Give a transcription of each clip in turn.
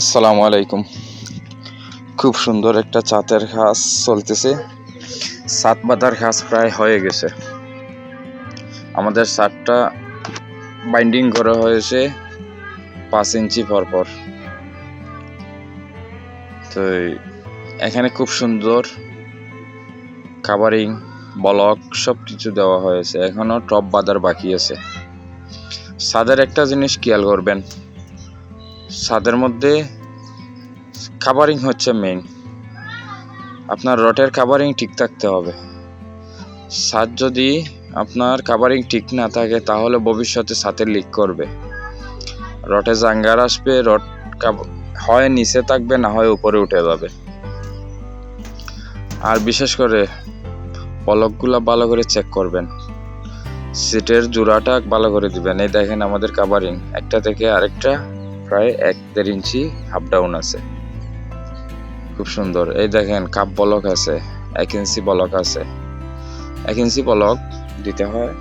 আসসালামু আলাইকুম। খুব সুন্দর একটা চাতের ঘাস চলতেছে। সাত বাঁধার ঘাস প্রায় হয়ে গেছে। আমাদের সাতটা বাইন্ডিং করা হয়েছে পাঁচ ইঞ্চি পরপর তো এখানে খুব সুন্দর কাভারিং বলক সব কিছু দেওয়া হয়েছে। এখনও টপ বাঁধার বাকি আছে। ছাদের একটা জিনিস খেয়াল করবেন ছাদের মধ্যে কাভারিং হচ্ছে মেইন আপনার রটের কাভারিং ঠিক থাকতে হবে। ছাদ যদি আপনার কাভারিং ঠিক না থাকে, তাহলে ভবিষ্যতে ছাতে লিক করবে। রটে জাঙ্গার আসবে কাব- হয় নিচে থাকবে, না হয় উপরে উঠে যাবে। আর বিশেষ করে পলকগুলা ভালো করে চেক করবেন। সিটের জোড়াটা ভালো করে দিবেন। এই দেখেন আমাদের কাভারিং একটা থেকে আরেকটা প্রায় এক দেড় ইঞ্চি হাফ ডাউন আছে। খুব সুন্দর। এই দেখেন কাপ বলক আছে, এক ইঞ্চি বলক আছে। এক ইঞ্চি বলক দিতে হয়,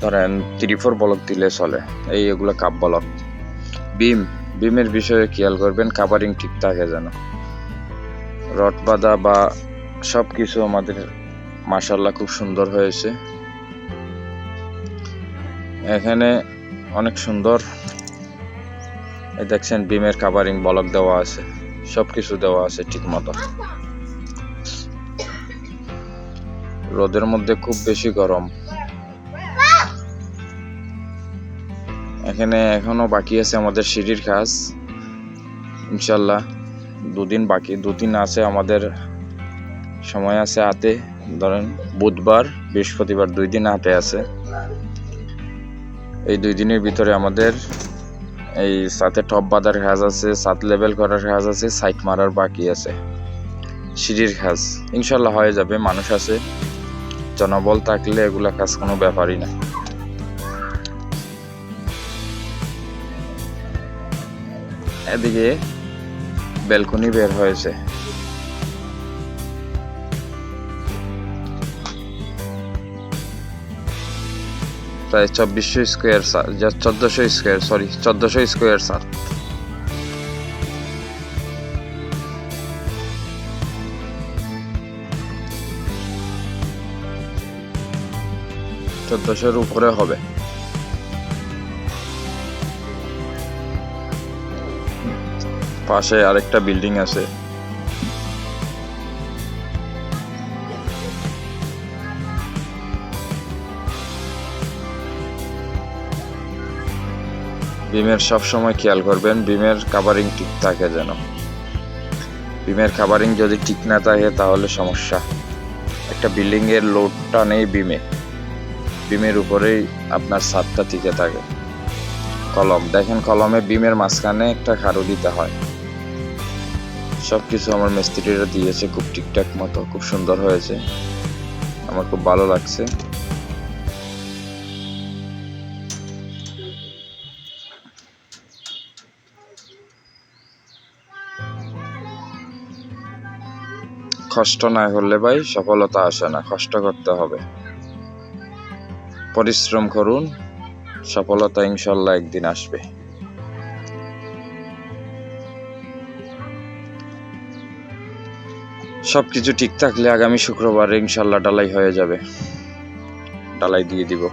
ধরেন থ্রি ফোর বলক দিলে চলে। এই এগুলো কাপ বলক বিম, বিমের বিষয়ে খেয়াল করবেন কাভারিং ঠিক থাকে যেন। রড বাঁধা বা সব কিছু আমাদের মাসাল্লাহ খুব সুন্দর হয়েছে। এখানে অনেক সুন্দর দেখছেন, বিমের কাভারিং বলক দেওয়া আছে সব কিছু দেওয়া আছে ঠিক মতো রোদের মধ্যে খুব বেশি গরম। এখানে এখনও বাকি আছে আমাদের সিঁড়ির কাজ। ইনশাল্লাহ দুদিন বাকি, দুদিন আছে আমাদের, সময় আছে হাতে। ধরেন বুধবার, বৃহস্পতিবার দুই দিন হাতে আছে। এই দুই দিনের ভিতরে আমাদের এই সাথে টপ বাঁধার কাজ আছে, সাত লেভেল করার কাজ আছে সাইট মারার বাকি আছে। সিঁড়ির কাজ ইনশাল্লাহ হয়ে যাবে, মানুষ আছে। জনবল থাকলে এগুলা কাজ কোনো ব্যাপারই না। এদিকে ব্যালকনি বের হয়েছে। প্রায় চব্বিশশো স্কোয়ার চোদ্দশো স্কোয়ার সরি চোদ্দশো স্কোয়ার সাত চোদ্দশোর উপরে হবে। পাশে আরেকটা বিল্ডিং আছে। বিমের সব সময় খেয়াল করবেন, বিমের কাভারিং ঠিক থাকে যেন। বিমের কাভারিং যদি ঠিক না থাকে তাহলে সমস্যা। একটা বিল্ডিং এর লোডটা নেই বিমে। বিমের উপরেই আপনার ছাদটা টিকে থাকে। কলম, দেখেন কলমে বিমের মাঝখানে একটা খাড়ু দিতে হয়। সব কিছু আমার মিস্ত্রিরা দিয়েছে, খুব ঠিকঠাক মতো, খুব সুন্দর হয়েছে। আমার খুব ভালো লাগছে। কষ্ট না করলে ভাই সফলতা আসে না, কষ্ট করতে হবে। পরিশ্রম করুন, সফলতা ইনশাল্লাহ একদিন আসবে। সবকিছু ঠিক থাকলে আগামী শুক্রবার ইনশাল্লাহ ডালাই হয়ে যাবে। ডালাই দিয়ে দিব।